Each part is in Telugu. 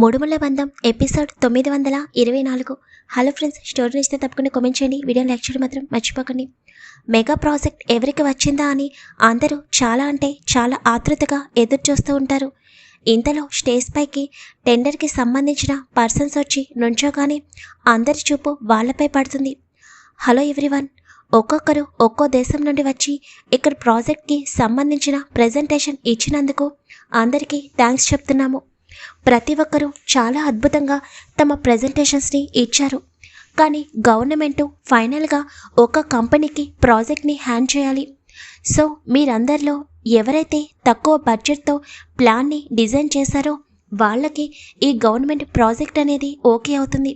మూడుముళ్ళ బంధం ఎపిసోడ్ తొమ్మిది వందల ఇరవై నాలుగు. హలో ఫ్రెండ్స్ స్టోరీ నచ్చితే తప్పకుండా కామెంట్ చేయండి. వీడియో లైక్ చేయడం మాత్రం మర్చిపోకండి. మెగా ప్రాజెక్ట్ ఎవరికి వచ్చిందా అని అందరూ చాలా అంటే చాలా ఆతృతగా ఎదురు చూస్తూ ఉంటారు. ఇంతలో స్టేజ్ పైకి టెండర్కి సంబంధించిన పర్సన్స్ వచ్చి నుంచోగానే అందరి చూపు వాళ్ళపై పడుతుంది. హలో ఎవ్రీవన్ ఒక్కొక్కరు ఒక్కో దేశం నుండి వచ్చి ఇక్కడ ప్రాజెక్ట్కి సంబంధించిన ప్రజెంటేషన్ ఇచ్చినందుకు అందరికీ థ్యాంక్స్ చెప్తున్నాము. ప్రతి ఒక్కరూ చాలా అద్భుతంగా తమ ప్రజెంటేషన్స్ని ఇచ్చారు. కానీ గవర్నమెంట్ ఫైనల్గా ఒక కంపెనీకి ప్రాజెక్ట్ని హ్యాండ్ చేయాలి. సో మీరందరిలో ఎవరైతే తక్కువ బడ్జెట్తో ప్లాన్ని డిజైన్ చేశారో వాళ్ళకి ఈ గవర్నమెంట్ ప్రాజెక్ట్ అనేది ఓకే అవుతుంది.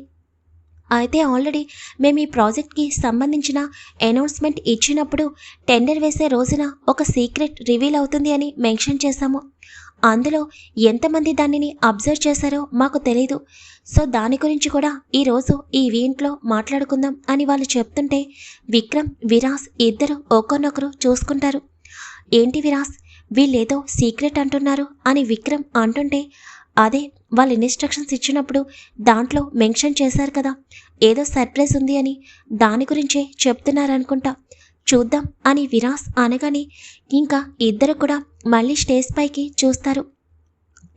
అయితే ఆల్రెడీ మేము ఈ ప్రాజెక్ట్కి సంబంధించిన అనౌన్స్మెంట్ ఇచ్చినప్పుడు టెండర్ వేసే రోజున ఒక సీక్రెట్ రివీల్ అవుతుంది అని మెన్షన్ చేశాము. అందులో ఎంతమంది దానిని అబ్జర్వ్ చేశారో మాకు తెలీదు. సో దాని గురించి కూడా ఈరోజు ఈ వీంట్లో మాట్లాడుకుందాం అని వాళ్ళు చెప్తుంటే విక్రమ్ విరాస్ ఇద్దరు ఒకరినొకరు చూసుకుంటారు. ఏంటి విరాస్? వీళ్ళేదో సీక్రెట్ అంటున్నారు అని విక్రమ్ అంటుంటే అదే వాళ్ళు ఇన్స్ట్రక్షన్స్ ఇచ్చినప్పుడు దాంట్లో మెన్షన్ చేశారు కదా ఏదో సర్ప్రైజ్ ఉంది అని దాని గురించే చెప్తున్నారనుకుంటా. చూద్దాం అని విరాస్ అనగానే ఇంకా ఇద్దరు కూడా మళ్ళీ స్టేజ్ పైకి చూస్తారు.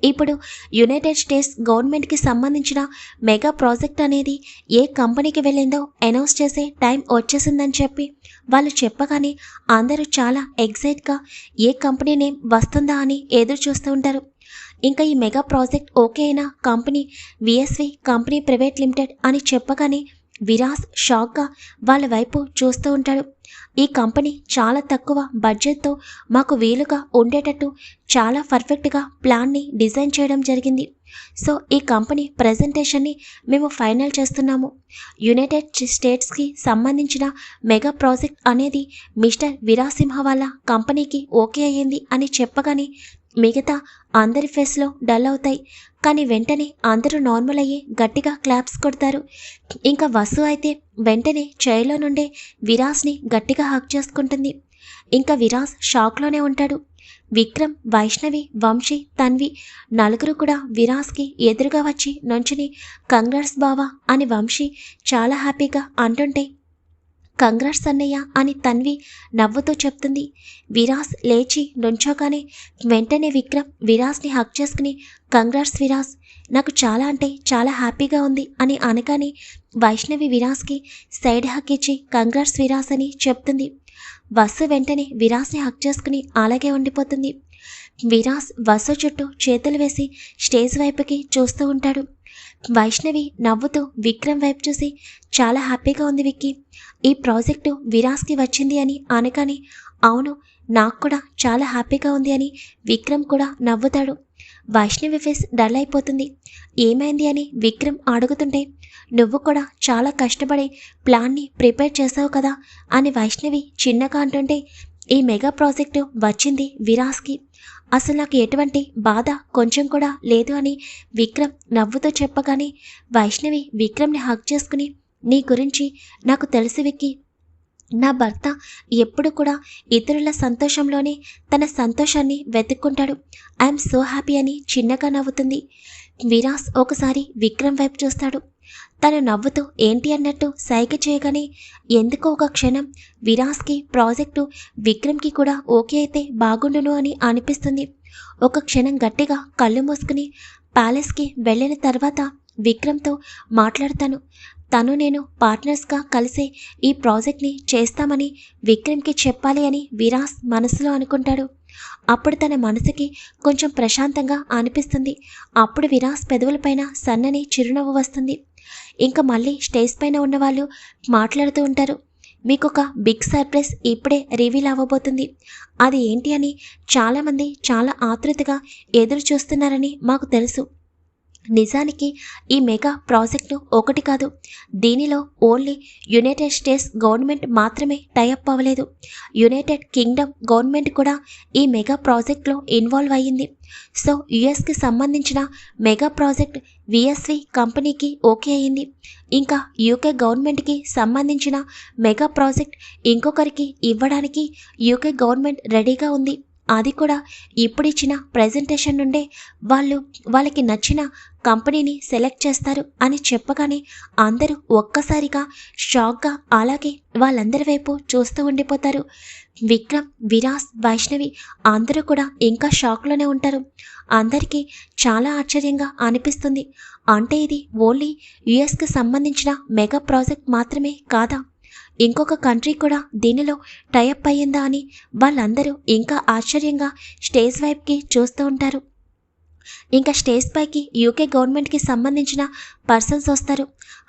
ఇప్పుడు యునైటెడ్ స్టేట్స్ గవర్నమెంట్కి సంబంధించిన మెగా ప్రాజెక్ట్ అనేది ఏ కంపెనీకి వెళ్ళిందో అనౌన్స్ చేసే టైం వచ్చేసిందని చెప్పి వాళ్ళు చెప్పగానే అందరూ చాలా ఎగ్జైట్గా ఏ కంపెనీ నేమ్ వస్తుందా అని ఎదురు చూస్తూ ఉంటారు. ఇంకా ఈ మెగా ప్రాజెక్ట్ ఓకే అయిన company VSV company private limited అని చెప్పగానే విరాస్ షాక్గా వాళ్ళ వైపు చూస్తూ ఉంటాడు. ఈ కంపెనీ చాలా తక్కువ బడ్జెట్తో మాకు వీలుగా ఉండేటట్టు చాలా పర్ఫెక్ట్గా ప్లాన్ని డిజైన్ చేయడం జరిగింది. సో ఈ కంపెనీ ప్రజెంటేషన్ని మేము ఫైనల్ చేస్తున్నాము. యునైటెడ్ స్టేట్స్కి సంబంధించిన మెగా ప్రాజెక్ట్ అనేది మిస్టర్ విరాసింహ వాళ్ళ కంపెనీకి ఓకే అయ్యింది అని చెప్పగానే మిగతా అందరి ఫేస్లో డల్ అవుతాయి. కానీ వెంటనే అందరూ నార్మల్ అయ్యి గట్టిగా క్లాప్స్ కొడతారు. ఇంకా వసు అయితే వెంటనే చైర్లో నుండే విరాస్ని గట్టిగా హక్ చేసుకుంటుంది. ఇంకా విరాస్ షాక్లోనే ఉంటాడు. విక్రమ్ వైష్ణవి వంశీ తన్వి నలుగురు కూడా విరాస్కి ఎదురుగా వచ్చి నుంచుని కంగ్రాట్స్ బావా అని వంశీ చాలా హ్యాపీగా అంటుంటే కంగ్రాట్స్ అన్నయ్య అని తన్వి నవ్వుతూ చెప్తుంది. విరాస్ లేచి నుంచోగానే వెంటనే విక్రమ్ విరాస్ని హక్ చేసుకుని కంగ్రాట్స్ విరాస్ నాకు చాలా అంటే చాలా హ్యాపీగా ఉంది అని అనగానే వైష్ణవి విరాస్కి సైడ్ హక్ ఇచ్చి కంగ్రాట్స్ విరాస్ అని చెప్తుంది. వసు వెంటనే విరాస్ని హక్ చేసుకుని అలాగే ఉండిపోతుంది. విరాస్ వసు చుట్టూ చేతులు వేసి స్టేజ్ వైపుకి చూస్తూ ఉంటాడు. వైష్ణవి నవ్వుతూ విక్రమ్ వైపు చూసి చాలా హ్యాపీగా ఉంది విక్కీ. ఈ ప్రాజెక్టు విరాస్కి వచ్చింది అని అనగానే అవును నాకు కూడా చాలా హ్యాపీగా ఉంది అని విక్రమ్ కూడా నవ్వుతాడు. వైష్ణవి ఫేస్ డల్ అయిపోతుంది. ఏమైంది అని విక్రమ్ అడుగుతుంటే నువ్వు కూడా చాలా కష్టపడి ప్లాన్ని ప్రిపేర్ చేసావు కదా అని వైష్ణవి చిన్నగా అంటుంటే ఈ మెగా ప్రాజెక్టు వచ్చింది విరాస్కి అసలు నాకు ఎటువంటి బాధ కొంచెం కూడా లేదు అని విక్రమ్ నవ్వుతో చెప్పగానే వైష్ణవి విక్రమ్ని హక్ చేసుకుని నీ గురించి నాకు తెలిసి విక్కి. నా భర్త ఎప్పుడు కూడా ఇతరుల సంతోషంలోనే తన సంతోషాన్ని వెతుక్కుంటాడు. ఐఎమ్ సో హ్యాపీ అని చిన్నగా నవ్వుతుంది. విరాస్ ఒకసారి విక్రమ్ వైపు చూస్తాడు. తను నవ్వుతూ ఏంటి అన్నట్టు? సైగ చేయగానే ఎందుకో ఒక క్షణం విరాస్కి ప్రాజెక్టు విక్రమ్కి కూడా ఓకే అయితే బాగుండును అని అనిపిస్తుంది. ఒక క్షణం గట్టిగా కళ్ళు మూసుకుని ప్యాలెస్కి వెళ్ళిన తర్వాత విక్రమ్తో మాట్లాడతాను. తను నేను పార్ట్నర్స్గా కలిసి ఈ ప్రాజెక్ట్ని చేస్తామని విక్రమ్కి చెప్పాలి అని విరాస్ మనసులో అనుకుంటాడు. అప్పుడు తన మనసుకి కొంచెం ప్రశాంతంగా అనిపిస్తుంది. అప్పుడు విరాస్ పెదవులపైన సన్నని చిరునవ్వు వస్తుంది. ఇంకా మళ్ళీ స్టేజ్ పైన ఉన్న వాళ్ళు మాట్లాడుతూ ఉంటారు. మీకు ఒక బిగ్ సర్ప్రైజ్ ఇప్పుడే రివీల్ అవ్వబోతుంది. అది ఏంటి అని చాలామంది చాలా ఆతృతగా ఎదురు చూస్తున్నారని మాకు తెలుసు. నిజానికి ఈ మెగా ప్రాజెక్టు ఒకటి కాదు. దీనిలో ఓన్లీ యునైటెడ్ స్టేట్స్ గవర్నమెంట్ మాత్రమే టైఅప్ అవ్వలేదు. యునైటెడ్ కింగ్డమ్ గవర్నమెంట్ కూడా ఈ మెగా ప్రాజెక్ట్లో ఇన్వాల్వ్ అయ్యింది. సో యుఎస్కి సంబంధించిన మెగా ప్రాజెక్ట్ విఎస్వి కంపెనీకి ఓకే అయ్యింది. ఇంకా యూకే గవర్నమెంట్కి సంబంధించిన మెగా ప్రాజెక్ట్ ఇంకొకరికి ఇవ్వడానికి యూకే గవర్నమెంట్ రెడీగా ఉంది. అది కూడా ఇప్పుడిచ్చిన ప్రజెంటేషన్ నుండే వాళ్ళు వాళ్ళకి నచ్చిన కంపెనీని సెలెక్ట్ చేస్తారు అని చెప్పగానే అందరూ ఒక్కసారిగా షాక్గా అలాగే వాళ్ళందరి వైపు చూస్తూ ఉండిపోతారు. విక్రమ్ విరాస్ వైష్ణవి అందరూ కూడా ఇంకా షాక్లోనే ఉంటారు. అందరికీ చాలా ఆశ్చర్యంగా అనిపిస్తుంది. అంటే ఇది ఓన్లీ యుఎస్కి సంబంధించిన మెగా ప్రాజెక్ట్ మాత్రమే కాదా? ఇంకొక కంట్రీ కూడా దీనిలో టైఅప్ అయ్యిందా అని వాళ్ళందరూ ఇంకా ఆశ్చర్యంగా స్టేజ్ వైపుకి చూస్తూ ఉంటారు. ఇంకా స్టేజ్ పైకి యూకే గవర్నమెంట్కి సంబంధించిన పర్సన్స్ వస్తారు.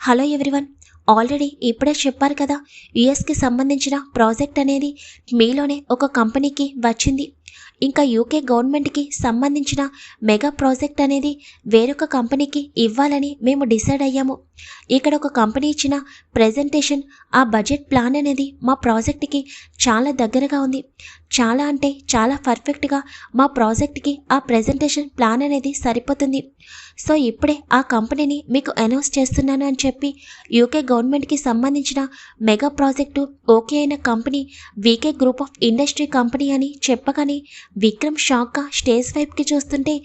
హలో ఎవ్రీవన్ ఆల్రెడీ ఇప్పుడే చెప్పారు కదా యుఎస్కి సంబంధించిన ప్రాజెక్ట్ అనేది మీలోనే ఒక కంపెనీకి వచ్చింది. ఇంకా యూకే గవర్నమెంట్కి సంబంధించిన మెగా ప్రాజెక్ట్ అనేది వేరొక కంపెనీకి ఇవ్వాలని మేము డిసైడ్ అయ్యాము. ఇక్కడ ఒక కంపెనీ ఇచ్చిన ప్రజెంటేషన్ ఆ బడ్జెట్ ప్లాన్ అనేది మా ప్రాజెక్ట్కి చాలా దగ్గరగా ఉంది. చాలా అంటే చాలా పర్ఫెక్ట్గా మా ప్రాజెక్ట్కి ఆ ప్రజెంటేషన్ ప్లాన్ అనేది సరిపోతుంది. సో ఇప్పుడే ఆ కంపెనీని మీకు అనౌన్స్ చేస్తున్నాను అని చెప్పి యూకే గవర్నమెంట్కి సంబంధించిన మెగా ప్రాజెక్టు ఓకే అయిన company VK group of industry company అని చెప్పగానే విక్రమ్ షాక్గా స్టేజ్ వైపుకి చూస్తుంటే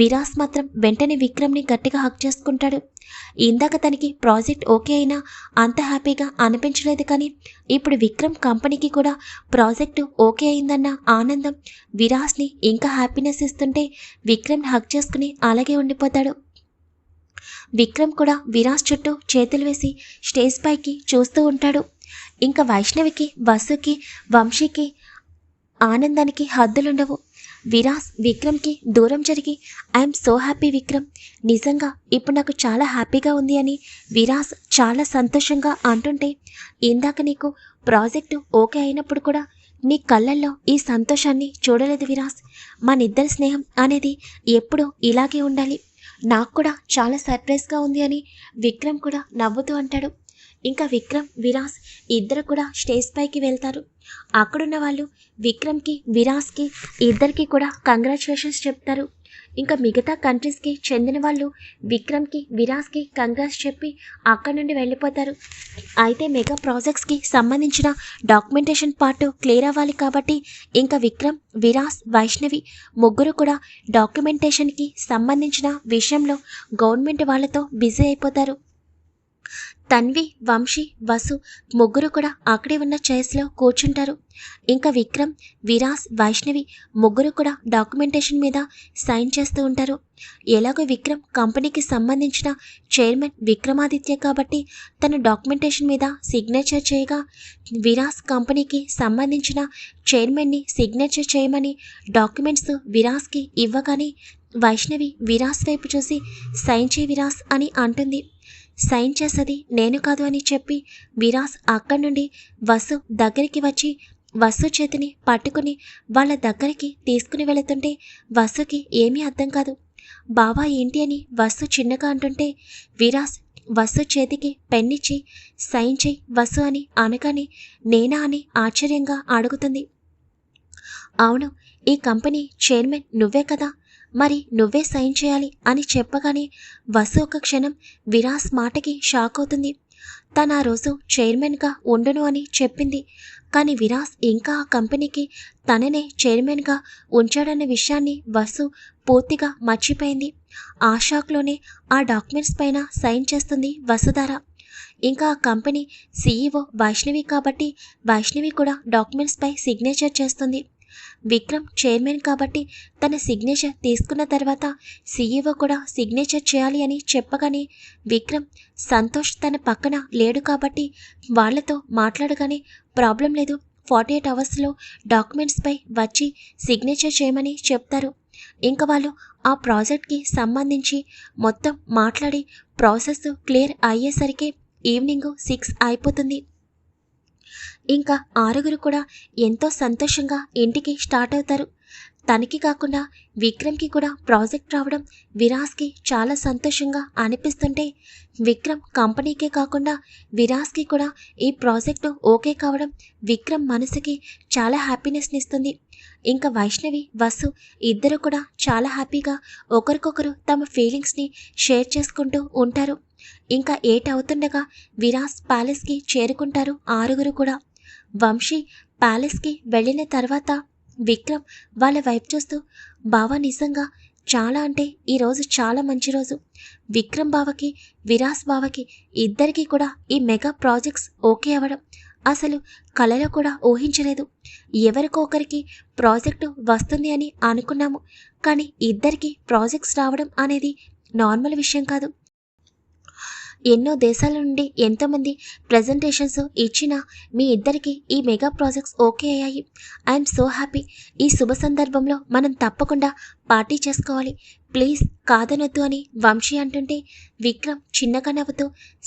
విరాస్ మాత్రం వెంటనే విక్రమ్ని గట్టిగా హక్ చేసుకుంటాడు. ఇందాక తనకి ప్రాజెక్ట్ ఓకే అయినా అంత హ్యాపీగా అనిపించలేదు కానీ ఇప్పుడు విక్రమ్ కంపెనీకి కూడా ప్రాజెక్టు ఓకే అయిందన్న ఆనందం విరాస్ని ఇంకా హ్యాపీనెస్ ఇస్తుంటే విక్రమ్ హక్ చేసుకుని అలాగే ఉండిపోతాడు. విక్రమ్ కూడా విరాస్ చుట్టూ చేతులు వేసి స్టేజ్ పైకి చూస్తూ ఉంటాడు. ఇంకా వైష్ణవికి వసుకి వంశీకి ఆనందానికి హద్దులుండవు. విరాస్ విక్రమ్కి దూరం జరిగి ఐఎమ్ సో హ్యాపీ విక్రమ్. నిజంగా ఇప్పుడు నాకు చాలా హ్యాపీగా ఉంది అని విరాస్ చాలా సంతోషంగా అంటుంటే ఇందాక నీకు ప్రాజెక్టు ఓకే అయినప్పుడు కూడా నీ కళ్ళల్లో ఈ సంతోషాన్ని చూడలేదు విరాస్. మనిద్దరి స్నేహం అనేది ఎప్పుడూ ఇలాగే ఉండాలి. నాకు కూడా చాలా సర్ప్రైజ్గా ఉంది అని విక్రమ్ కూడా నవ్వుతూ అంటాడు. ఇంకా విక్రమ్ విరాస్ ఇద్దరు కూడా స్టేజ్ పైకి వెళ్తారు. అక్కడున్న వాళ్ళు విక్రమ్కి విరాస్కి ఇద్దరికి కూడా కంగ్రాచులేషన్స్ చెప్తారు. ఇంకా మిగతా కంట్రీస్కి చెందిన వాళ్ళు విక్రమ్కి విరాస్కి కంగ్రాస్ చెప్పి అక్కడి నుండి వెళ్ళిపోతారు. అయితే మెగా ప్రాజెక్ట్స్కి సంబంధించిన డాక్యుమెంటేషన్ పార్ట్ క్లియర్ అవ్వాలి కాబట్టి ఇంకా విక్రమ్ విరాస్ వైష్ణవి ముగ్గురు కూడా డాక్యుమెంటేషన్కి సంబంధించిన విషయంలో గవర్నమెంట్ వాళ్ళతో బిజీ అయిపోతారు. తన్వి వంశీ వసు ముగ్గురు కూడా అక్కడే ఉన్న చైర్స్లో కూర్చుంటారు. ఇంకా విక్రమ్ విరాస్ వైష్ణవి ముగ్గురు కూడా డాక్యుమెంటేషన్ మీద సైన్ చేస్తూ ఉంటారు. ఎలాగో విక్రమ్ కంపెనీకి సంబంధించిన చైర్మన్ విక్రమాదిత్య కాబట్టి తన డాక్యుమెంటేషన్ మీద సిగ్నేచర్ చేయగా విరాస్ కంపెనీకి సంబంధించిన చైర్మన్ని సిగ్నేచర్ చేయమని డాక్యుమెంట్స్ విరాస్కి ఇవ్వగానే వైష్ణవి విరాస్ వైపు చూసి సైన్ చే విరాస్ అని అంటుంది. సైన్ చేసేది నేను కాదు అని చెప్పి విరాస్ అక్కడి నుండి వసు దగ్గరికి వచ్చి వసు చేతిని పట్టుకుని వాళ్ళ దగ్గరికి తీసుకుని వెళుతుంటే వసుకి ఏమీ అర్థం కాదు. బావా ఏంటి అని వసు చిన్నగా అంటుంటే విరాస్ వసు చేతికి పెన్నిచ్చి సైన్ చేయి వసు అని అనగానే నేనా అని ఆశ్చర్యంగా అడుగుతుంది. అవును ఈ కంపెనీ చైర్మన్ నువ్వే కదా? మరి నువ్వే సైన్ చేయాలి అని చెప్పగానే వసు ఒక క్షణం విరాస్ మాటకి షాక్ అవుతుంది. తను ఆ రోజు చైర్మన్గా ఉండును అని చెప్పింది. కానీ విరాస్ ఇంకా ఆ కంపెనీకి తననే చైర్మన్గా ఉంచాడన్న విషయాన్ని వసు పూర్తిగా మర్చిపోయింది. ఆ షాక్లోనే ఆ డాక్యుమెంట్స్ పైన సైన్ చేస్తుంది వసుధార. ఇంకా ఆ కంపెనీ సీఈఓ వైష్ణవి కాబట్టి వైష్ణవి కూడా డాక్యుమెంట్స్పై సిగ్నేచర్ చేస్తుంది. విక్రమ్ చైర్మన్ కాబట్టి తన సిగ్నేచర్ తీసుకున్న తర్వాత సీఈఓ కూడా సిగ్నేచర్ చేయాలి అని చెప్పగానే విక్రమ్ సంతోష్ తన పక్కన లేడు కాబట్టి వాళ్ళతో మాట్లాడగానే ప్రాబ్లం లేదు. ఫార్టీ ఎయిట్ అవర్స్లో డాక్యుమెంట్స్పై వచ్చి సిగ్నేచర్ చేయమని చెప్తారు. ఇంకా వాళ్ళు ఆ ప్రాజెక్ట్కి సంబంధించి మొత్తం మాట్లాడి ప్రాసెస్ క్లియర్ అయ్యేసరికి ఈవినింగ్ సిక్స్ అయిపోతుంది. ఇంకా ఆరుగురు కూడా ఎంతో సంతోషంగా ఇంటికి స్టార్ట్ అవుతారు. తనకి కాకుండా విక్రమ్కి కూడా ప్రాజెక్ట్ రావడం విరాస్కి చాలా సంతోషంగా అనిపిస్తుంటే విక్రమ్ కంపెనీకే కాకుండా విరాస్కి కూడా ఈ ప్రాజెక్టు ఓకే కావడం విక్రమ్ మనసుకి చాలా హ్యాపీనెస్ని ఇస్తుంది. ఇంకా వైష్ణవి వసు ఇద్దరు కూడా చాలా హ్యాపీగా ఒకరికొకరు తమ ఫీలింగ్స్ని షేర్ చేసుకుంటూ ఉంటారు. ఇంకా ఏట్ అవుతుండగా విరాస్ ప్యాలెస్కి చేరుకుంటారు ఆరుగురు కూడా. వంశీ ప్యాలెస్కి వెళ్ళిన తర్వాత విక్రమ్ వాళ్ళ వైపు చూస్తూ బావ నిజంగా చాలా అంటే ఈరోజు చాలా మంచి రోజు. విక్రమ్ బావకి విరాస్ బావకి ఇద్దరికీ కూడా ఈ మెగా ప్రాజెక్ట్స్ ఓకే అవ్వడం అసలు కలలో కూడా ఊహించలేదు. ఎవరికొకరికి ప్రాజెక్టు వస్తుంది అని అనుకున్నాము కానీ ఇద్దరికి ప్రాజెక్ట్స్ రావడం అనేది నార్మల్ విషయం కాదు. ఎన్నో దేశాల నుండి ఎంతోమంది ప్రజెంటేషన్స్ ఇచ్చినా మీ ఇద్దరికి ఈ మెగా ప్రాజెక్ట్స్ ఓకే అయ్యాయి. I'm so happy. ఈ శుభ సందర్భంలో మనం తప్పకుండా పార్టీ చేసుకోవాలి. ప్లీజ్ కాదనొద్దు అని వంశీ అంటుంటే విక్రమ్ చిన్నగా నవ్వుతూ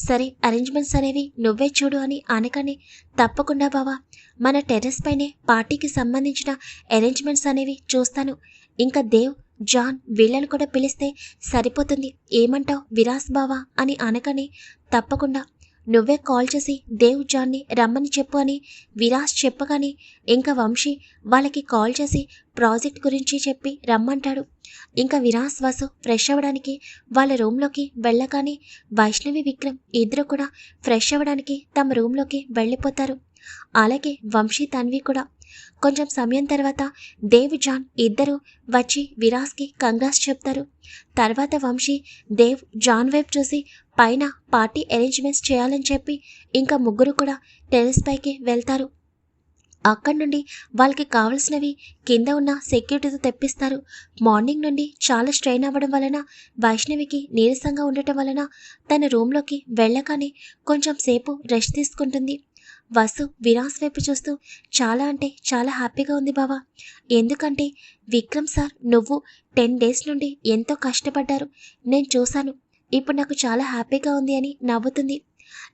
సరే అరేంజ్మెంట్స్ అనేవి నువ్వే చూడు అని అనకని తప్పకుండా బావా. మన టెర్రస్ పైనే పార్టీకి సంబంధించిన అరేంజ్మెంట్స్ అనేవి చూస్తాను. ఇంకా దేవ్ జాన్ వీళ్ళని కూడా పిలిస్తే సరిపోతుంది. ఏమంటావు విరాస్ బావా అని అనకని తప్పకుండా. నువ్వే కాల్ చేసి దేవ్ జాన్ని రమ్మని చెప్పు అని విరాస్ చెప్పగానే ఇంకా వంశీ వాళ్ళకి కాల్ చేసి ప్రాజెక్ట్ గురించి చెప్పి రమ్మంటాడు. ఇంకా విరాస్ వాసు ఫ్రెష్ అవ్వడానికి వాళ్ళ రూమ్లోకి వెళ్ళగానే వైష్ణవి విక్రమ్ ఇద్దరు కూడా ఫ్రెష్ అవ్వడానికి తమ రూమ్లోకి వెళ్ళిపోతారు. అలాగే వంశీ తన్వి కూడా. కొంచెం సమయం తర్వాత దేవ్ జాన్ ఇద్దరు వచ్చి విరాస్కి కంగ్రాస్ చెప్తారు. తర్వాత వంశీ దేవ్ జాన్ వైపు చూసి పైన పార్టీ అరేంజ్మెంట్స్ చేయాలని చెప్పి ఇంకా ముగ్గురు కూడా టెరెస్ పైకి వెళ్తారు. అక్కడి నుండి వాళ్ళకి కావలసినవి కింద ఉన్న సెక్యూరిటీతో తెప్పిస్తారు. మార్నింగ్ నుండి చాలా స్ట్రెయిన్ అవ్వడం వలన వైష్ణవికి నీరసంగా ఉండటం వలన తన రూమ్లోకి వెళ్ళగానే కొంచెం సేపు రెస్ట్ తీసుకుంటుంది. వసు విరాస్ వైపు చూస్తూ చాలా అంటే చాలా హ్యాపీగా ఉంది బావా. ఎందుకంటే విక్రమ్ సార్ నువ్వు టెన్ డేస్ నుండి ఎంతో కష్టపడ్డారు. నేను చూశాను. ఇప్పుడు నాకు చాలా హ్యాపీగా ఉంది అని నవ్వుతుంది.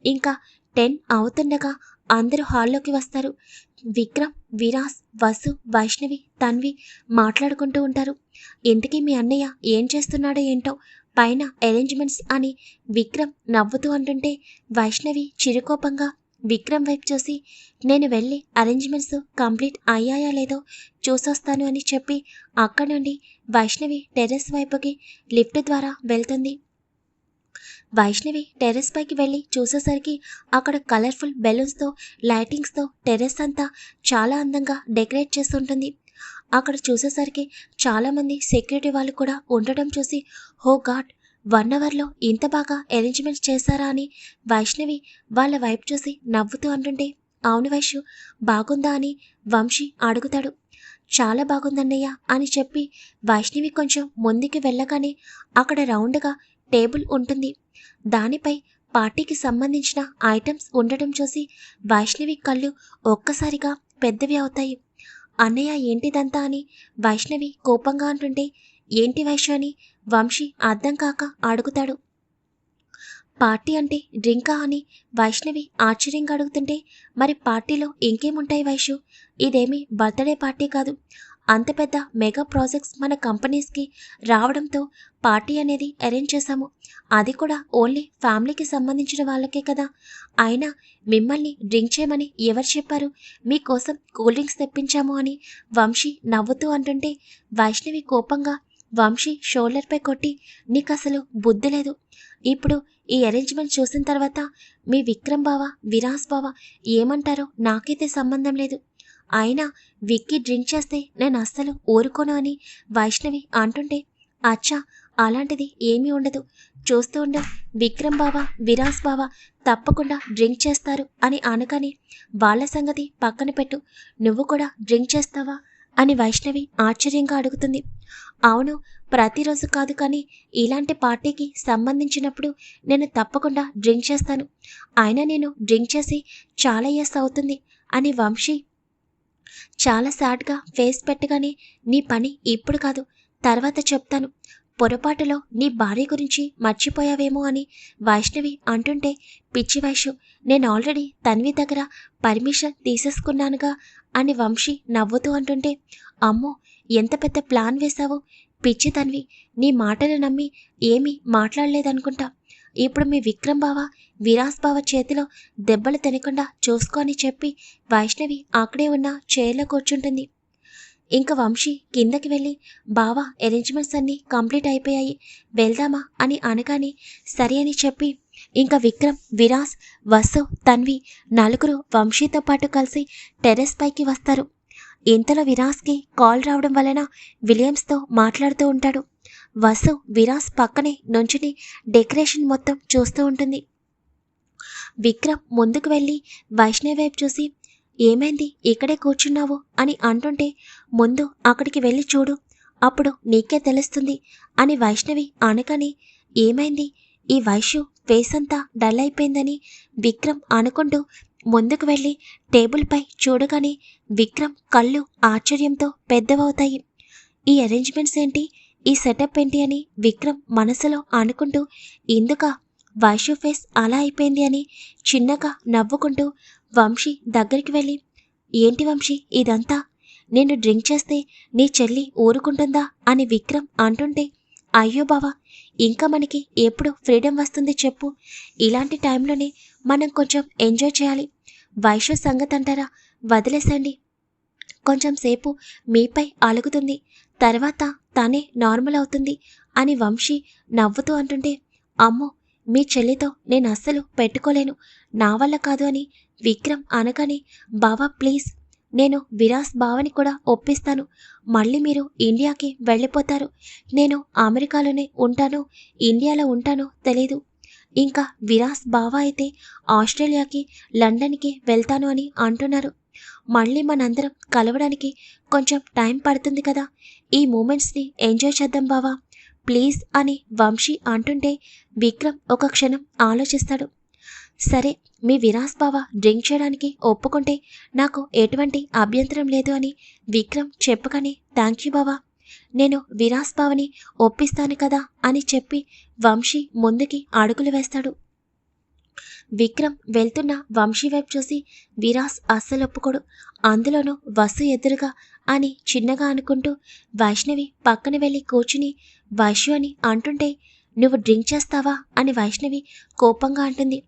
ఇంకా టెన్ అవుతుండగా అందరూ హాల్లోకి వస్తారు. విక్రమ్ విరాస్ వసు వైష్ణవి తన్వి మాట్లాడుకుంటూ ఉంటారు. ఇంతకీ మీ అన్నయ్య ఏం చేస్తున్నాడో ఏంటో పైన అరేంజ్మెంట్స్ అని విక్రమ్ నవ్వుతూ అంటుంటే వైష్ణవి చిరుకోపంగా విక్రమ్ వైపు చూసి నేను వెళ్ళి అరేంజ్మెంట్స్ కంప్లీట్ అయ్యాయా లేదో చూసొస్తాను అని చెప్పి అక్కడి నుండి వైష్ణవి టెర్రస్ వైపుకి లిఫ్ట్ ద్వారా వెళ్తుంది. వైష్ణవి టెర్రస్ పైకి వెళ్ళి చూసేసరికి అక్కడ కలర్ఫుల్ బెలూన్స్తో లైటింగ్స్తో టెర్రస్ అంతా చాలా అందంగా డెకరేట్ చేస్తుంటుంది. అక్కడ చూసేసరికి చాలామంది సెక్యూరిటీ వాళ్ళు కూడా ఉండటం చూసి హో గాడ్ వన్ అవర్లో ఇంత బాగా అరేంజ్మెంట్స్ చేశారా అని వైష్ణవి వాళ్ళ వైపు చూసి నవ్వుతూ అంటుంటే అవును వైషు బాగుందా అని వంశీ అడుగుతాడు. చాలా బాగుందన్నయ్య అని చెప్పి వైష్ణవి కొంచెం ముందుకి వెళ్ళగానే అక్కడ రౌండ్గా టేబుల్ ఉంటుంది. దానిపై పార్టీకి సంబంధించిన ఐటమ్స్ ఉండటం చూసి వైష్ణవి కళ్ళు ఒక్కసారిగా పెద్దవి అవుతాయి. అన్నయ్య ఏంటిదంతా అని వైష్ణవి కోపంగా అంటుంటే ఏంటి వైషు అని వంశీ అర్థం కాక అడుగుతాడు. పార్టీ అంటే డ్రింకా అని వైష్ణవి ఆశ్చర్యంగా అడుగుతుంటే మరి పార్టీలో ఇంకేముంటాయి వైషు ఇదేమీ బర్త్డే పార్టీ కాదు. అంత పెద్ద మెగా ప్రాజెక్ట్స్ మన కంపెనీస్కి రావడంతో పార్టీ అనేది అరేంజ్ చేశాము. అది కూడా ఓన్లీ ఫ్యామిలీకి సంబంధించిన వాళ్ళకే కదా. అయినా మిమ్మల్ని డ్రింక్ చేయమని ఎవరు చెప్పారు? మీకోసం కూల్ డ్రింక్స్ తెప్పించాము అని వంశీ నవ్వుతూ అంటుంటే వైష్ణవి కోపంగా వంశీ షోల్డర్పై కొట్టి నీకు అసలు బుద్ధి లేదు. ఇప్పుడు ఈ అరేంజ్మెంట్ చూసిన తర్వాత మీ విక్రమ్ బావ విరాస్ బావ ఏమంటారో నాకైతే సంబంధం లేదు. అయినా విక్కీ డ్రింక్ చేస్తే నేను అస్సలు ఊరుకోను అని వైష్ణవి అంటుంటే అచ్చా అలాంటిది ఏమీ ఉండదు. చూస్తూ ఉండు విక్రమ్ బావ విరాస్ బావ తప్పకుండా డ్రింక్ చేస్తారు అని అనగానే వాళ్ళ సంగతి పక్కన పెట్టు. నువ్వు కూడా డ్రింక్ చేస్తావా? అని వైష్ణవి ఆశ్చర్యంగా అడుగుతుంది. అవును ప్రతిరోజు కాదు కానీ ఇలాంటి పార్టీకి సంబంధించినప్పుడు నేను తప్పకుండా డ్రింక్ చేస్తాను. అయినా నేను డ్రింక్ చేసి చాలా ఇయర్స్ అవుతుంది అని వంశీ చాలా సాడ్గా ఫేస్ పెట్టగానే నీ పని ఇప్పుడు కాదు తర్వాత చెప్తాను. పొరపాటులో నీ భార్య గురించి మర్చిపోయావేమో అని వైష్ణవి అంటుంటే పిచ్చి వైషు నేను ఆల్రెడీ తన్వి దగ్గర పర్మిషన్ తీసేసుకున్నానుగా అని వంశీ నవ్వుతూ అంటుంటే అమ్మో ఎంత పెద్ద ప్లాన్ వేశావో? పిచ్చి తన్వి నీ మాటలు నమ్మి ఏమీ మాట్లాడలేదనుకుంటా. ఇప్పుడు మీ విక్రమ్ బావ విరాస్ బావ చేతిలో దెబ్బలు తినకుండా చూసుకోని చెప్పి వైష్ణవి అక్కడే ఉన్న చైర్లో కూర్చుంటుంది. ఇంకా వంశీ కిందకి వెళ్ళి బావ అరేంజ్మెంట్స్ అన్నీ కంప్లీట్ అయిపోయాయి వెళ్దామా అని అనగానే సరే అని చెప్పి ఇంకా విక్రమ్ విరాస్ వసు తన్వి నలుగురు వంశీతో పాటు కలిసి టెర్రస్ పైకి వస్తారు. ఇంతలో విరాస్కి కాల్ రావడం వలన విలియమ్స్తో మాట్లాడుతూ ఉంటాడు. వసు విరాస్ పక్కనే నుంచుని డెకరేషన్ మొత్తం చూస్తూ ఉంటుంది. విక్రమ్ ముందుకు వెళ్ళి వైష్ణవి వైపు చూసి ఏమైంది? ఇక్కడే కూర్చున్నావు? అని అంటుంటే ముందు అక్కడికి వెళ్ళి చూడు. అప్పుడు నీకే తెలుస్తుంది అని వైష్ణవి అనకని ఏమైంది? ఈ వైశ్యు ఫేస్ అంతా డల్ అయిపోయిందని విక్రమ్ అనుకుంటూ ముందుకు వెళ్ళి టేబుల్పై చూడగానే విక్రమ్ కళ్ళు ఆశ్చర్యంతో పెద్దవవుతాయి. ఈ అరేంజ్మెంట్స్ ఏంటి? ఈ సెటప్ ఏంటి అని విక్రమ్ మనసులో అనుకుంటూ ఇందుక వైషు ఫేస్ అలా అయిపోయింది అని చిన్నగా నవ్వుకుంటూ వంశీ దగ్గరికి వెళ్ళి ఏంటి వంశీ ఇదంతా? నేను డ్రింక్ చేస్తే నీ చెల్లి ఊరుకుంటుందా? అని విక్రమ్ అంటుంటే అయ్యో బావా ఇంకా మనకి ఎప్పుడు ఫ్రీడమ్ వస్తుంది చెప్పు. ఇలాంటి టైంలోనే మనం కొంచెం ఎంజాయ్ చేయాలి. వైశ్య సంగతి అంటారా? వదిలేసండి కొంచెం సేపు మీపై అలుగుతుంది. తర్వాత తనే నార్మల్ అవుతుంది అని వంశీ నవ్వుతూ అంటుంటే అమ్మో మీ చెల్లితో నేను అస్సలు పెట్టుకోలేను. నా వల్ల కాదు అని విక్రమ్ అనగానే బావా ప్లీజ్ నేను విరాస్ బావని కూడా ఒప్పిస్తాను. మళ్ళీ మీరు ఇండియాకి వెళ్ళిపోతారు. నేను అమెరికాలోనే ఉంటాను. ఇండియాలో ఉంటానో తెలీదు. ఇంకా విరాస్ బావ అయితే ఆస్ట్రేలియాకి లండన్కి వెళ్తాను అని అంటున్నారు. మళ్ళీ మనందరం కలవడానికి కొంచెం టైం పడుతుంది కదా. ఈ మూమెంట్స్ని ఎంజాయ్ చేద్దాం బావా. ప్లీజ్ అని వంశీ అంటుంటే విక్రమ్ ఒక క్షణం ఆలోచిస్తాడు. సరే మీ విరాస్ బావ డ్రింక్ చేయడానికి ఒప్పుకుంటే నాకు ఎటువంటి అభ్యంతరం లేదు అని విక్రమ్ చెప్పగానే థ్యాంక్ యూ బావా. నేను విరాస్బావని ఒప్పిస్తాను కదా అని చెప్పి వంశీ ముందుకి అడుగులు వేస్తాడు. విక్రమ్ వెళ్తున్న వంశీ వైపు చూసి విరాస్ అస్సలు ఒప్పుకోడు. అందులోనూ వసు ఎదురుగా అని చిన్నగా అనుకుంటూ వైష్ణవి పక్కన వెళ్ళి కూర్చుని వైశ్యు అని అంటుంటే నువ్వు డ్రింక్ చేస్తావా? అని వైష్ణవి కోపంగా అంటుంది.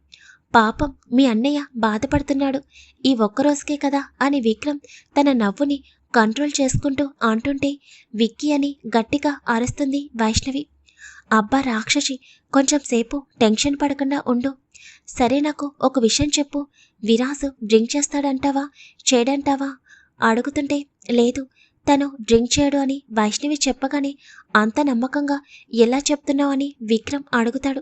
పాపం మీ అన్నయ్య బాధపడుతున్నాడు. ఈ ఒక్కరోజుకే కదా అని విక్రమ్ తన నవ్వుని కంట్రోల్ చేసుకుంటూ అంటుంటే విక్కీ అని గట్టిగా అరుస్తుంది వైష్ణవి. అబ్బా రాక్షసి కొంచెం సేపు టెన్షన్ పడకుండా ఉండు. సరే నాకు ఒక విషయం చెప్పు. విరాసు డ్రింక్ చేస్తాడంటావా? చేయడంటావా? అడుగుతుంటే లేదు. తను డ్రింక్ చేయడు అని వైష్ణవి చెప్పగానే అంత నమ్మకంగా ఎలా చెప్తున్నావు అని విక్రమ్ అడుగుతాడు.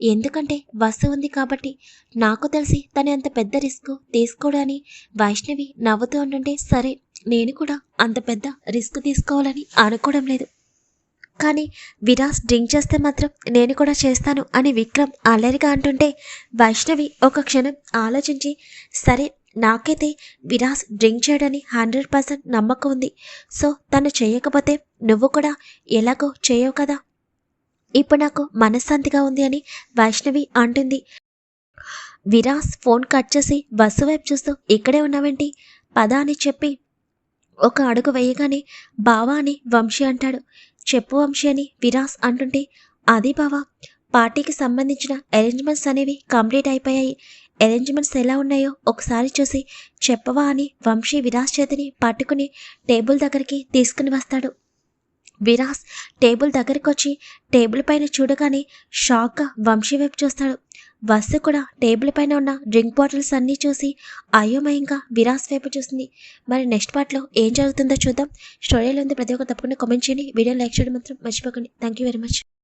ఎందుకంటే బస్సు ఉంది కాబట్టి నాకు తెలిసి తను అంత పెద్ద రిస్క్ తీసుకోడు అని వైష్ణవి నవ్వుతూ ఉంటుంటే సరే. నేను కూడా అంత పెద్ద రిస్క్ తీసుకోవాలని అనుకోవడం లేదు. కానీ విరాస్ డ్రింక్ చేస్తే మాత్రం నేను కూడా చేస్తాను అని విక్రమ్ అల్లరిగా అంటుంటే వైష్ణవి ఒక క్షణం ఆలోచించి సరే నాకైతే విరాస్ డ్రింక్ చేయడని హండ్రెడ్ పర్సెంట్ నమ్మకం ఉంది. సో తను చేయకపోతే నువ్వు కూడా ఎలాగో చేయవు కదా? ఇప్పుడు నాకు మనశ్శాంతిగా ఉంది అని వైష్ణవి అంటుంది. విరాస్ ఫోన్ కట్ చేసి బస్సు వైపు చూస్తూ ఇక్కడే ఉన్నావేంటి? పద అని చెప్పి ఒక అడుగు వేయగానే బావా అని వంశీ అంటాడు. చెప్పు వంశీ అని విరాస్ అంటుంటే అది బావా పార్టీకి సంబంధించిన అరేంజ్మెంట్స్ అనేవి కంప్లీట్ అయిపోయాయి. అరేంజ్మెంట్స్ ఎలా ఉన్నాయో ఒకసారి చూసి చెప్పవా అని వంశీ విరాస్ చేతిని పట్టుకుని టేబుల్ దగ్గరికి తీసుకుని వస్తాడు. విరాస్ టేబుల్ దగ్గరికి వచ్చి టేబుల్ పైన చూడగానే షాక్గా వంశీ వైపు చూస్తాడు. వసు కూడా టేబుల్ పైన ఉన్న డ్రింక్ బాటిల్స్ అన్నీ చూసి అయోమయంగా విరాస్ వైపు చూస్తుంది మరి నెక్స్ట్ పార్ట్లో ఏం జరుగుతుందో చూద్దాం. స్టోరీలో ఉంది ప్రతి ఒక్క తప్పకుండా కామెంట్ చేయండి. వీడియో లైక్ చేయడం మాత్రం మర్చిపోకండి. Thank you very much